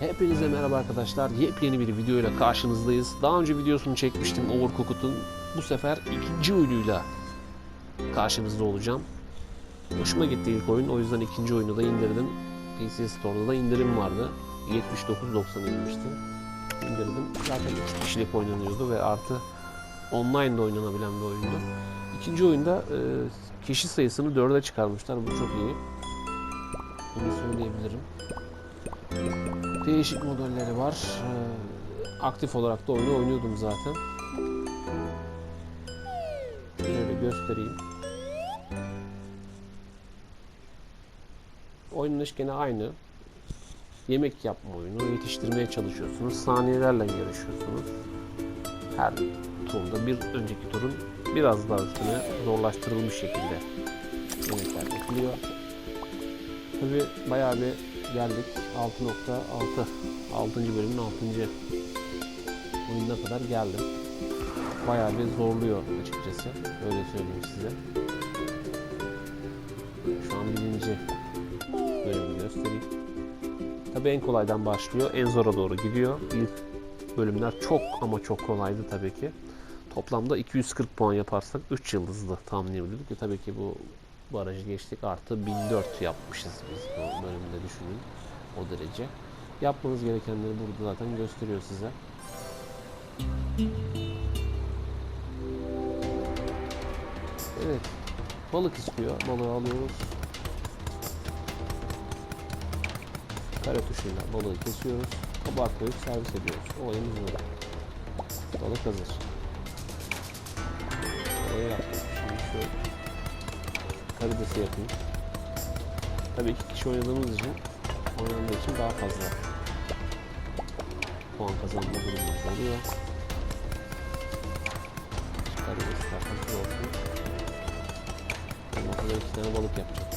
Hepinize merhaba arkadaşlar. Yepyeni bir videoyla karşınızdayız. Daha önce videosunu çekmiştim Overcooked'un. Bu sefer ikinci oyunuyla karşınızda olacağım. Hoşuma gitti ilk oyun. O yüzden ikinci oyunu da indirdim. PC Store'da da indirim vardı. 79.90 inmişti. İndirdim. Zaten iki kişilik oynanıyordu ve artı online de oynanabilen bir oyundu. İkinci oyunda e, kişi sayısını 4'e çıkarmışlar. Bu çok iyi. Bunu söyleyebilirim. Değişik modelleri var. Ee, aktif olarak da oyunu oynuyordum zaten. Şöyle göstereyim. Oyunun iş gene aynı. Yemek yapma oyunu. Yetiştirmeye çalışıyorsunuz. Saniyelerle yarışıyorsunuz. Her turda bir önceki turun biraz daha üstüne zorlaştırılmış şekilde yemekler yapılıyor. Tabi bayağı bir geldik 6.6 6. bölümün 6. oyununa kadar geldim. Bayağı bir zorluyor açıkçası. Öyle söyleyeyim size. Şu an birinci bölümü göstereyim. Tabi en kolaydan başlıyor. En zora doğru gidiyor. İlk bölümler çok ama çok kolaydı tabii ki. Toplamda 240 puan yaparsak 3 yıldızlı tamamlayabiliyorduk. E tabii ki bu barajı geçtik artı 1004 yapmışız biz bu bölümde düşünün o derece. Yapmanız gerekenleri burada zaten gösteriyor size. Evet. Balık istiyor. Balığı alıyoruz. Kare tuşuyla balığı kesiyoruz. Kabağa koyup servis ediyoruz. Olayımız bu. Balık hazır. Balığı yaptık. Şimdi şöyle karidesi yapayım. Tabii iki kişi oynadığımız için oynandığı için daha fazla puan kazanma durumumuz oluyor. Karides takıntı olsun. Ondan sonra iki tane balık yapacağım.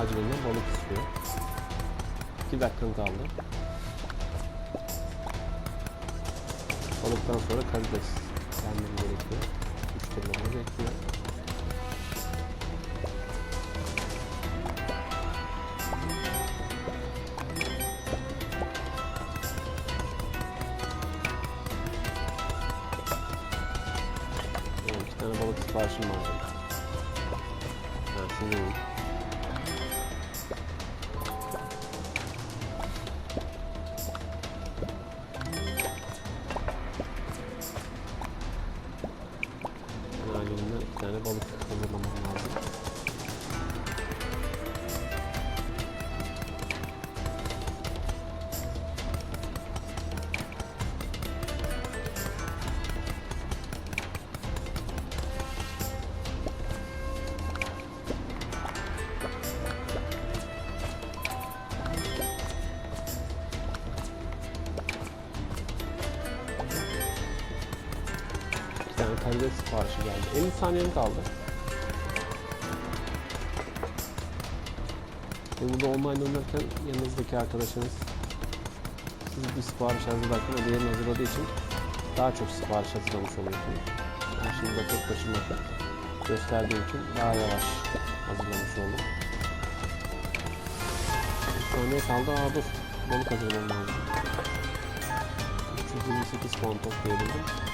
Acilinden balık istiyor. 2 dakikan kaldı. Balıktan sonra karides gelmem gerekiyor. Müşterilerimi bekliyor. Evet, iki tane balık siparişim var. Ben şunu tane balık hazırlamam lazım. Karides siparişi geldi. 50 saniyem kaldı. Ve burada online oynarken yanınızdaki arkadaşınız siz bir sipariş hazırlarken o diğerini hazırladığı için daha çok sipariş hazırlamış oluyorsunuz. Ben şimdi de tek başıma gösterdiğim için daha yavaş hazırlamış oldum. Bir saniye kaldı. Aa dur. Balık hazırlamam lazım. 328 puan toplayabildim.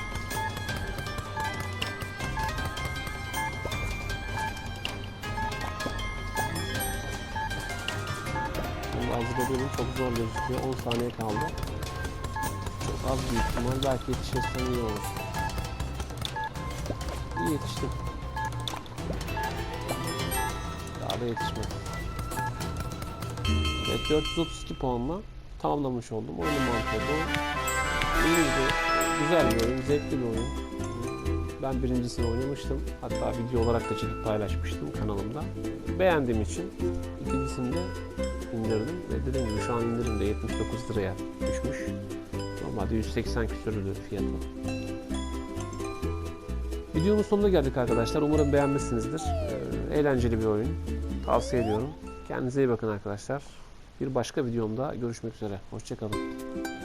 Hazırladığım çok zor gözüküyor. 10 saniye kaldı. Çok az bir ihtimal. Belki yetişirsem iyi olur. İyi yetiştim. Daha da yetişmez. Evet 432 puanla tamamlamış oldum. Oyunun mantığı bu. İyiydi. Güzel bir oyun. Zevkli bir oyun. Ben birincisini oynamıştım. Hatta video olarak da çekip paylaşmıştım kanalımda. Beğendiğim için ikincisini de indirdim ve dediğim gibi şu an indirimde 79 liraya düşmüş. Normalde 180 küsürlü fiyatı. Videonun sonuna geldik arkadaşlar. Umarım beğenmişsinizdir. Ee, eğlenceli bir oyun. Tavsiye ediyorum. Kendinize iyi bakın arkadaşlar. Bir başka videomda görüşmek üzere. Hoşçakalın.